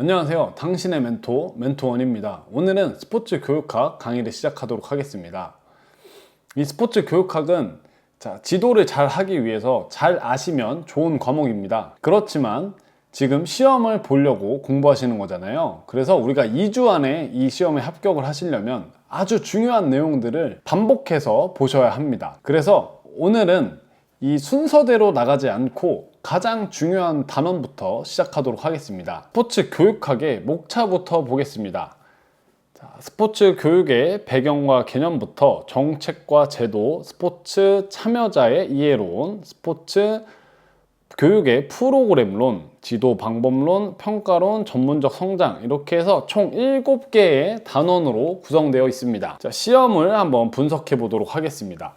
안녕하세요. 당신의 멘토, 멘토원입니다. 오늘은 스포츠 교육학 강의를 시작하도록 하겠습니다. 이 스포츠 교육학은 자, 지도를 잘 하기 위해서 잘 아시면 좋은 과목입니다. 그렇지만 지금 시험을 보려고 공부하시는 거잖아요. 그래서 우리가 2주 안에 이 시험에 합격을 하시려면 아주 중요한 내용들을 반복해서 보셔야 합니다. 그래서 오늘은 이 순서대로 나가지 않고 가장 중요한 단원부터 시작하도록 하겠습니다. 스포츠 교육학의 목차부터 보겠습니다. 자, 스포츠 교육의 배경과 개념부터 정책과 제도, 스포츠 참여자의 이해론, 스포츠 교육의 프로그램론, 지도 방법론, 평가론, 전문적 성장 이렇게 해서 총 7개의 단원으로 구성되어 있습니다. 자, 시험을 한번 분석해 보도록 하겠습니다.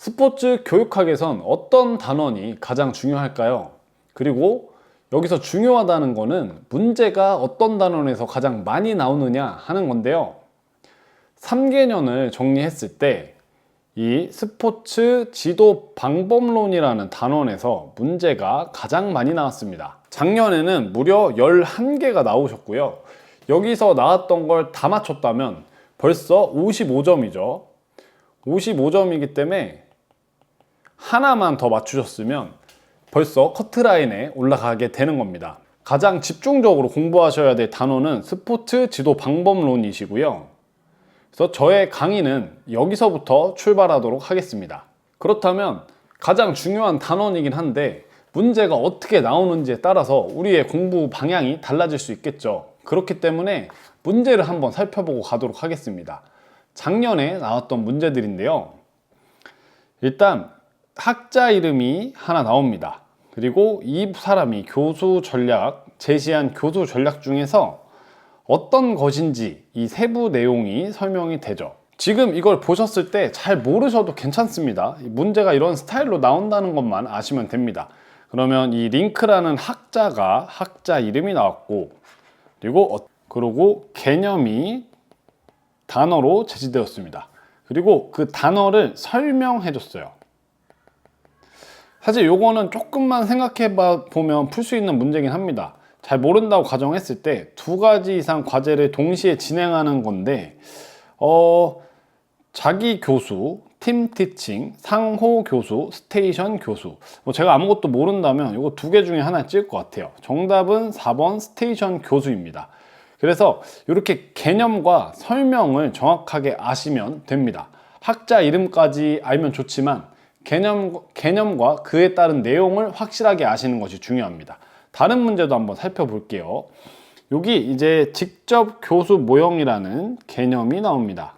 스포츠 교육학에선 어떤 단원이 가장 중요할까요? 그리고 여기서 중요하다는 거는 문제가 어떤 단원에서 가장 많이 나오느냐 하는 건데요. 3개년을 정리했을 때 이 스포츠 지도 방법론이라는 단원에서 문제가 가장 많이 나왔습니다. 작년에는 무려 11개가 나오셨고요. 여기서 나왔던 걸 다 맞췄다면 벌써 55점이죠. 55점이기 때문에 하나만 더 맞추셨으면 벌써 커트라인에 올라가게 되는 겁니다. 가장 집중적으로 공부하셔야 될 단어는 스포츠 지도 방법론이시고요. 그래서 저의 강의는 여기서부터 출발하도록 하겠습니다. 그렇다면 가장 중요한 단원이긴 한데 문제가 어떻게 나오는지에 따라서 우리의 공부 방향이 달라질 수 있겠죠. 그렇기 때문에 문제를 한번 살펴보고 가도록 하겠습니다. 작년에 나왔던 문제들인데요. 일단 학자 이름이 하나 나옵니다. 그리고 이 사람이 교수 전략, 제시한 교수 전략 중에서 어떤 것인지 이 세부 내용이 설명이 되죠. 지금 이걸 보셨을 때 잘 모르셔도 괜찮습니다. 문제가 이런 스타일로 나온다는 것만 아시면 됩니다. 그러면 이 링크라는 학자가 학자 이름이 나왔고 그리고 어- 그리고 개념이 단어로 제시되었습니다. 그리고 그 단어를 설명해 줬어요. 사실 요거는 조금만 생각해 봐- 보면 풀 수 있는 문제긴 합니다. 잘 모른다고 가정했을 때 두 가지 이상 과제를 동시에 진행하는 건데, 어, 자기 교수, 팀 티칭, 상호 교수, 스테이션 교수. 뭐 제가 아무것도 모른다면 이거 두 개 중에 하나 찍을 것 같아요. 정답은 4번 스테이션 교수입니다. 그래서 이렇게 개념과 설명을 정확하게 아시면 됩니다. 학자 이름까지 알면 좋지만 개념, 개념과 그에 따른 내용을 확실하게 아시는 것이 중요합니다. 다른 문제도 한번 살펴볼게요. 여기 이제 직접 교수 모형이라는 개념이 나옵니다.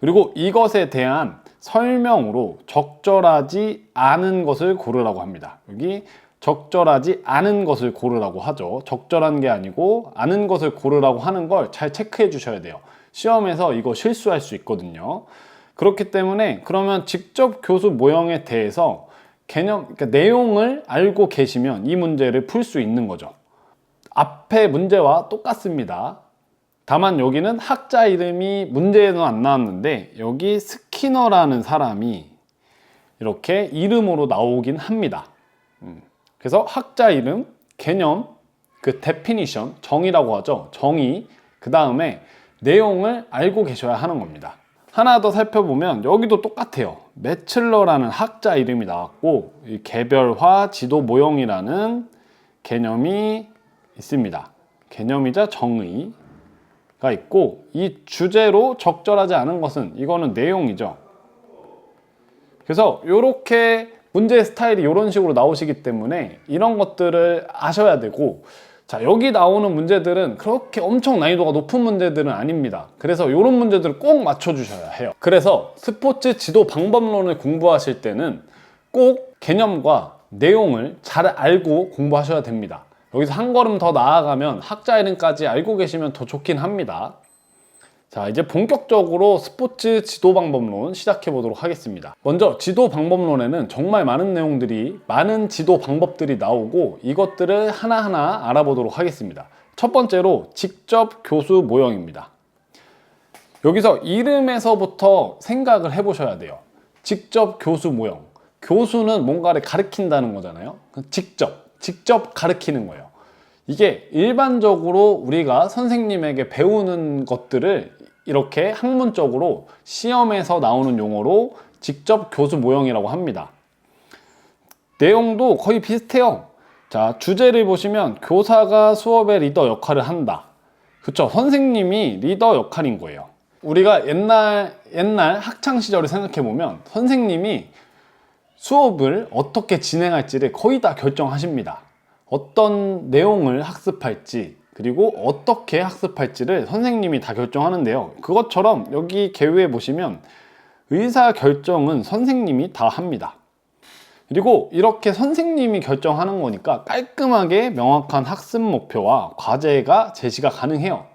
그리고 이것에 대한 설명으로 적절하지 않은 것을 고르라고 합니다. 여기 적절하지 않은 것을 고르라고 하죠. 적절한 게 아니고 아는 것을 고르라고 하는 걸 잘 체크해 주셔야 돼요. 시험에서 이거 실수할 수 있거든요. 그렇기 때문에 그러면 직접 교수 모형에 대해서 개념, 그러니까 내용을 알고 계시면 이 문제를 풀 수 있는 거죠. 앞에 문제와 똑같습니다. 다만 여기는 학자 이름이 문제에는 안 나왔는데 여기 스키너라는 사람이 이렇게 이름으로 나오긴 합니다. 음. 그래서 학자 이름, 개념, 그 definition, 정의라고 하죠. 정의, 그 다음에 내용을 알고 계셔야 하는 겁니다. 하나 더 살펴보면 여기도 똑같아요. 매틀러라는 학자 이름이 나왔고 이 개별화 지도 모형이라는 개념이 있습니다. 개념이자 정의가 있고 이 주제로 적절하지 않은 것은 이거는 내용이죠. 그래서 이렇게 문제 스타일이 이런 식으로 나오시기 때문에 이런 것들을 아셔야 되고 자 여기 나오는 문제들은 그렇게 엄청 난이도가 높은 문제들은 아닙니다. 그래서 이런 문제들을 꼭 맞춰주셔야 해요. 그래서 스포츠 지도 방법론을 공부하실 때는 꼭 개념과 내용을 잘 알고 공부하셔야 됩니다. 여기서 한 걸음 더 나아가면 학자 이름까지 알고 계시면 더 좋긴 합니다 자, 이제 본격적으로 스포츠 지도 방법론 시작해 보도록 하겠습니다. 먼저 지도 방법론에는 정말 많은 내용들이, 많은 지도 방법들이 나오고 이것들을 하나하나 알아보도록 하겠습니다. 첫 번째로 직접 교수 모형입니다. 여기서 이름에서부터 생각을 해 보셔야 돼요. 직접 교수 모형. 교수는 뭔가를 가르친다는 거잖아요. 직접, 직접 가르치는 거예요. 이게 일반적으로 우리가 선생님에게 배우는 것들을 이렇게 학문적으로 시험에서 나오는 용어로 직접 교수 모형이라고 합니다. 내용도 거의 비슷해요. 자, 주제를 보시면 교사가 수업의 리더 역할을 한다. 그쵸. 선생님이 리더 역할인 거예요. 우리가 옛날, 옛날 학창 시절을 생각해 보면 선생님이 수업을 어떻게 진행할지를 거의 다 결정하십니다. 어떤 내용을 학습할지, 그리고 어떻게 학습할지를 선생님이 다 결정하는데요. 그것처럼 여기 개요에 보시면 의사 결정은 선생님이 다 합니다. 그리고 이렇게 선생님이 결정하는 거니까 깔끔하게 명확한 학습 목표와 과제가 제시가 가능해요.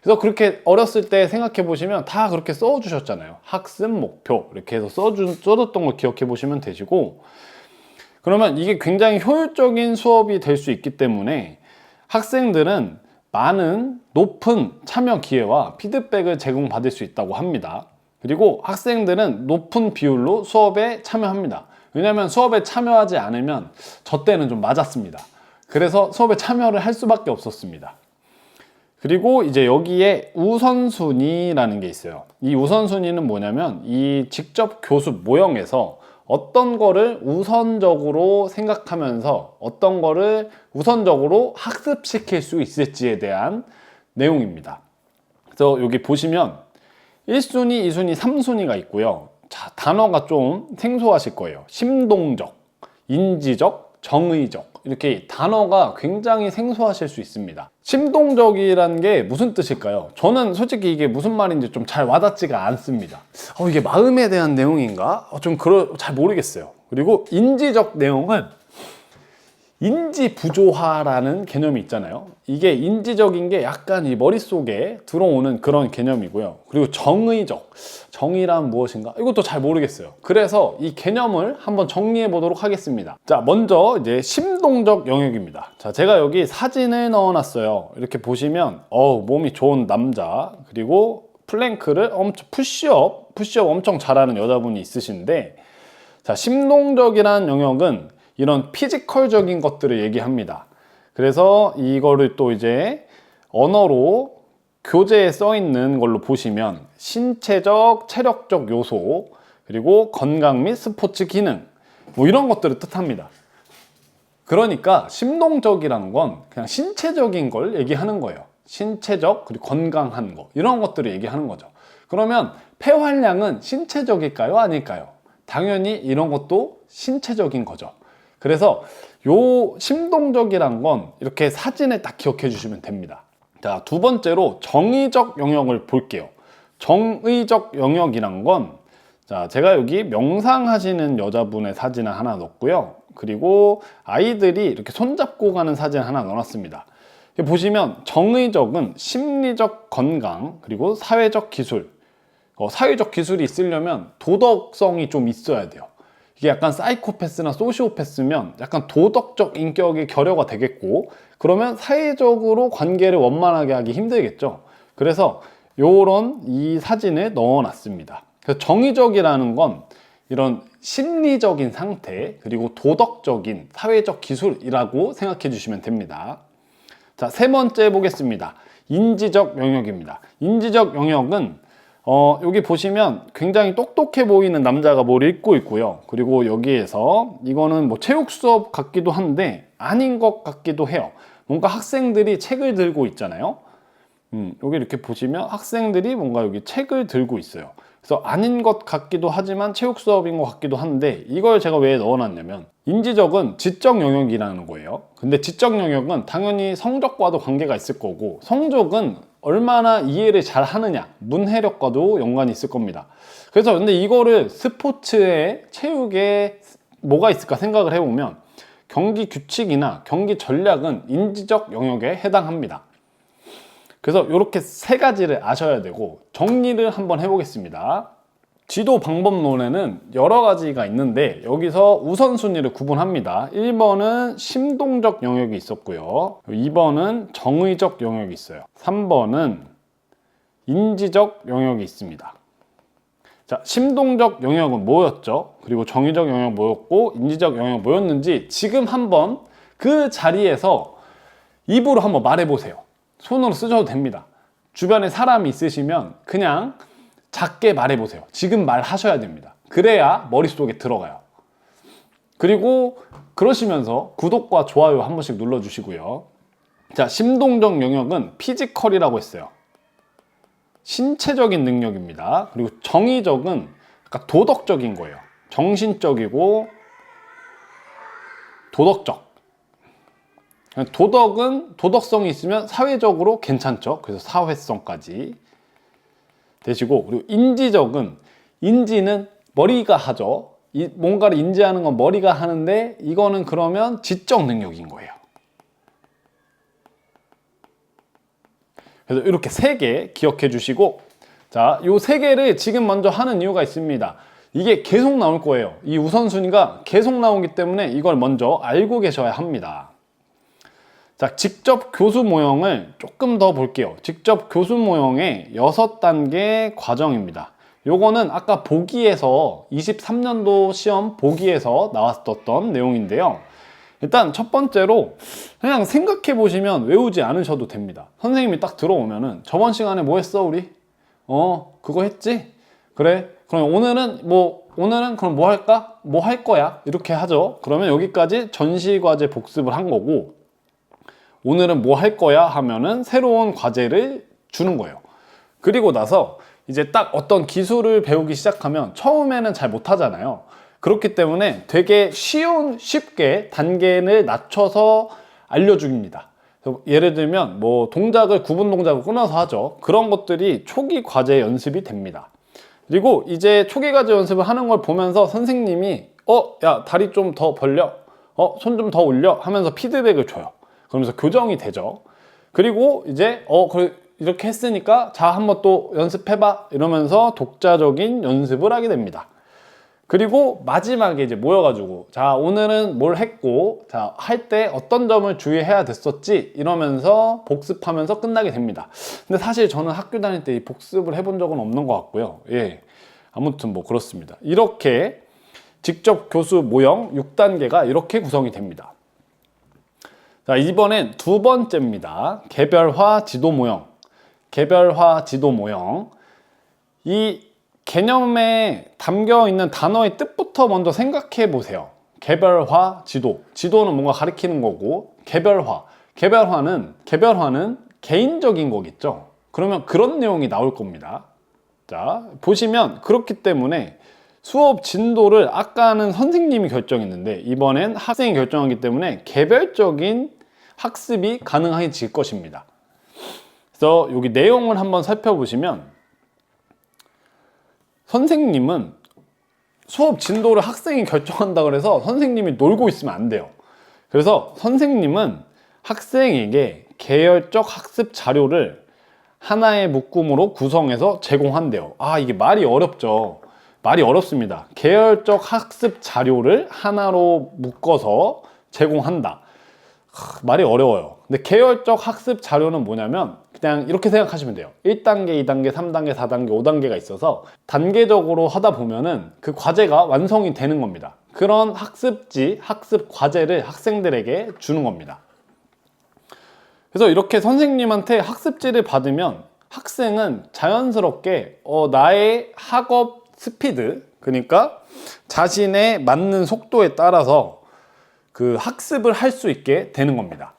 그래서 그렇게 어렸을 때 생각해 보시면 다 그렇게 써 주셨잖아요. 학습 목표 이렇게 해서 써준, 써뒀던 걸 기억해 보시면 되시고 그러면 이게 굉장히 효율적인 수업이 될 수 있기 때문에 학생들은 많은 높은 참여 기회와 피드백을 제공받을 수 있다고 합니다. 그리고 학생들은 높은 비율로 수업에 참여합니다. 왜냐하면 수업에 참여하지 않으면 저 때는 좀 맞았습니다. 그래서 수업에 참여를 할 수밖에 없었습니다. 그리고 이제 여기에 우선순위라는 게 있어요. 이 우선순위는 뭐냐면 이 직접 교수 모형에서 어떤 거를 우선적으로 생각하면서 어떤 거를 우선적으로 학습시킬 수 있을지에 대한 내용입니다. 그래서 여기 보시면 1순위, 2순위, 3순위가 있고요. 자, 단어가 좀 생소하실 거예요. 심동적, 인지적, 정의적. 이렇게 단어가 굉장히 생소하실 수 있습니다. 심동적이라는 게 무슨 뜻일까요? 저는 솔직히 이게 무슨 말인지 좀 잘 와닿지가 않습니다. 어, 이게 마음에 대한 내용인가? 어, 좀 그러, 잘 모르겠어요. 그리고 인지적 내용은 인지 부조화라는 개념이 있잖아요. 이게 인지적인 게 약간 이 머릿속에 들어오는 그런 개념이고요. 그리고 정의적. 정의란 무엇인가? 이것도 잘 모르겠어요. 그래서 이 개념을 한번 정리해 보도록 하겠습니다. 자, 먼저 이제 심동적 영역입니다. 자, 제가 여기 사진을 넣어 놨어요. 이렇게 보시면, 어우, 몸이 좋은 남자, 그리고 플랭크를 엄청, 푸시업, 푸시업 엄청 잘하는 여자분이 있으신데, 자, 심동적이라는 영역은 이런 피지컬적인 것들을 얘기합니다. 그래서 이거를 또 이제 언어로 교재에 써 있는 걸로 보시면 신체적, 체력적 요소, 그리고 건강 및 스포츠 기능, 뭐 이런 것들을 뜻합니다. 그러니까 심동적이라는 건 그냥 신체적인 걸 얘기하는 거예요. 신체적, 그리고 건강한 거. 이런 것들을 얘기하는 거죠. 그러면 폐활량은 신체적일까요? 아닐까요? 당연히 이런 것도 신체적인 거죠. 그래서 요 심동적이란 건 이렇게 사진에 딱 기억해 주시면 됩니다. 자, 두 번째로 정의적 영역을 볼게요. 정의적 영역이란 건 자, 제가 여기 명상하시는 여자분의 사진을 하나 넣었고요. 그리고 아이들이 이렇게 손잡고 가는 사진 하나 넣어놨습니다. 보시면 정의적은 심리적 건강, 그리고 사회적 기술. 어, 사회적 기술이 있으려면 도덕성이 좀 있어야 돼요. 이게 약간 사이코패스나 소시오패스면 약간 도덕적 인격이 결여가 되겠고 그러면 사회적으로 관계를 원만하게 하기 힘들겠죠. 그래서 요런 이 사진을 넣어 놨습니다. 정의적이라는 건 이런 심리적인 상태 그리고 도덕적인 사회적 기술이라고 생각해 주시면 됩니다. 자, 세 번째 보겠습니다. 인지적 영역입니다. 인지적 영역은 어, 여기 보시면 굉장히 똑똑해 보이는 남자가 뭘 읽고 있고요. 그리고 여기에서 이거는 뭐 체육 수업 같기도 한데 아닌 것 같기도 해요. 뭔가 학생들이 책을 들고 있잖아요. 음, 여기 이렇게 보시면 학생들이 뭔가 여기 책을 들고 있어요. 그래서 아닌 것 같기도 하지만 체육 수업인 것 같기도 한데 이걸 제가 왜 넣어놨냐면 인지적은 지적 영역이라는 거예요. 근데 지적 영역은 당연히 성적과도 관계가 있을 거고 성적은 얼마나 이해를 잘 하느냐 문해력과도 연관이 있을 겁니다. 그래서 근데 이거를 스포츠에 체육에 뭐가 있을까 생각을 해보면 경기 규칙이나 경기 전략은 인지적 영역에 해당합니다. 그래서 이렇게 세 가지를 아셔야 되고 정리를 한번 해보겠습니다. 지도 방법론에는 여러 가지가 있는데 여기서 우선순위를 구분합니다. 1번은 심동적 영역이 있었고요. 2번은 정의적 영역이 있어요. 3번은 인지적 영역이 있습니다. 자, 심동적 영역은 뭐였죠? 그리고 정의적 영역 뭐였고 인지적 영역 뭐였는지 지금 한번 그 자리에서 입으로 한번 말해보세요. 손으로 쓰셔도 됩니다. 주변에 사람이 있으시면 그냥 작게 말해보세요. 지금 말하셔야 됩니다. 그래야 머릿속에 들어가요. 그리고 그러시면서 구독과 좋아요 한 번씩 눌러주시고요. 자, 심동적 영역은 피지컬이라고 했어요. 신체적인 능력입니다. 그리고 정의적은 약간 도덕적인 거예요. 정신적이고 도덕적. 도덕은 도덕성이 있으면 사회적으로 괜찮죠. 그래서 사회성까지 되시고 그리고 인지적은 인지는 머리가 하죠. 이 뭔가를 인지하는 건 머리가 하는데 이거는 그러면 지적 능력인 거예요. 그래서 이렇게 세 개 기억해 주시고 자, 요 세 개를 지금 먼저 하는 이유가 있습니다. 이게 계속 나올 거예요. 이 우선순위가 계속 나오기 때문에 이걸 먼저 알고 계셔야 합니다. 자, 직접 교수 모형을 조금 더 볼게요. 직접 교수 모형의 6단계 과정입니다. 요거는 아까 보기에서 23년도 시험 보기에서 나왔었던 내용인데요. 일단 첫 번째로 그냥 생각해 보시면 외우지 않으셔도 됩니다. 선생님이 딱 들어오면은 저번 시간에 뭐 했어 우리? 어 그거 했지? 그래 그럼 오늘은 뭐 오늘은 그럼 뭐 할까? 뭐 할 거야? 이렇게 하죠. 그러면 여기까지 전시 과제 복습을 한 거고 오늘은 뭐 할 거야 하면은 새로운 과제를 주는 거예요. 그리고 나서 이제 딱 어떤 기술을 배우기 시작하면 처음에는 잘 못하잖아요. 그렇기 때문에 되게 쉬운, 쉽게 단계를 낮춰서 알려줍니다. 예를 들면 뭐 동작을 구분 동작을 끊어서 하죠. 그런 것들이 초기 과제 연습이 됩니다. 그리고 이제 초기 과제 연습을 하는 걸 보면서 선생님이 어, 야, 다리 좀 더 벌려. 어, 손 좀 더 올려. 하면서 피드백을 줘요. 그러면서 교정이 되죠. 그리고 이제 어, 그 이렇게 했으니까 자, 한번 또 연습해봐. 이러면서 독자적인 연습을 하게 됩니다. 그리고 마지막에 이제 모여가지고 자 오늘은 뭘 했고 자 할 때 어떤 점을 주의해야 됐었지 이러면서 복습하면서 끝나게 됩니다 근데 사실 저는 학교 다닐 때 이 복습을 해본 적은 없는 것 같고요 예 아무튼 뭐 그렇습니다 이렇게 직접 교수 모형 6단계가 이렇게 구성이 됩니다 자 이번엔 두 번째입니다 개별화 지도 모형 개별화 지도 모형 이 개념에 담겨 있는 단어의 뜻부터 먼저 생각해 보세요. 개별화 지도. 지도는 뭔가 가리키는 거고, 개별화. 개별화는, 개별화는 개인적인 거겠죠. 그러면 그런 내용이 나올 겁니다. 자, 보시면 그렇기 때문에 수업 진도를 아까는 선생님이 결정했는데 이번엔 학생이 결정하기 때문에 개별적인 학습이 가능해질 것입니다. 그래서 여기 내용을 한번 살펴보시면 선생님은 수업 진도를 학생이 결정한다 그래서 선생님이 놀고 있으면 안 돼요. 그래서 선생님은 학생에게 계열적 학습 자료를 하나의 묶음으로 구성해서 제공한대요. 아, 이게 말이 어렵죠. 말이 어렵습니다. 계열적 학습 자료를 하나로 묶어서 제공한다. 하, 말이 어려워요. 근데 계열적 학습 자료는 뭐냐면 그냥 이렇게 생각하시면 돼요. 1단계, 2단계, 3단계, 4단계, 5단계가 있어서 단계적으로 하다 보면은 그 과제가 완성이 되는 겁니다. 그런 학습지, 학습 과제를 학생들에게 주는 겁니다. 그래서 이렇게 선생님한테 학습지를 받으면 학생은 자연스럽게 어, 나의 학업 스피드, 그러니까 자신의 맞는 속도에 따라서 그 학습을 할 수 있게 되는 겁니다.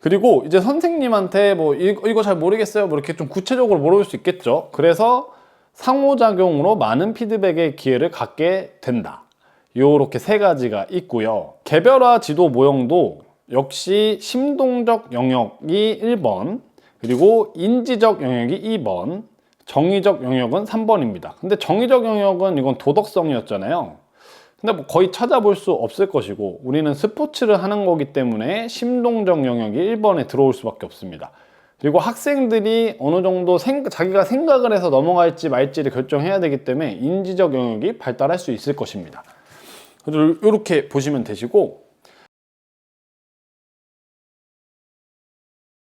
그리고 이제 선생님한테 뭐 이거, 잘 모르겠어요. 뭐 이렇게 좀 구체적으로 물어볼 수 있겠죠. 그래서 상호작용으로 많은 피드백의 기회를 갖게 된다. 요렇게 세 가지가 있고요. 개별화 지도 모형도 역시 심동적 영역이 1번, 그리고 인지적 영역이 2번, 정의적 영역은 3번입니다. 근데 정의적 영역은 이건 도덕성이었잖아요. 근데 뭐 거의 찾아볼 수 없을 것이고 우리는 스포츠를 하는 거기 때문에 심동적 영역이 1번에 들어올 수밖에 없습니다. 그리고 학생들이 어느 정도 생, 자기가 생각을 해서 넘어갈지 말지를 결정해야 되기 때문에 인지적 영역이 발달할 수 있을 것입니다. 이렇게 보시면 되시고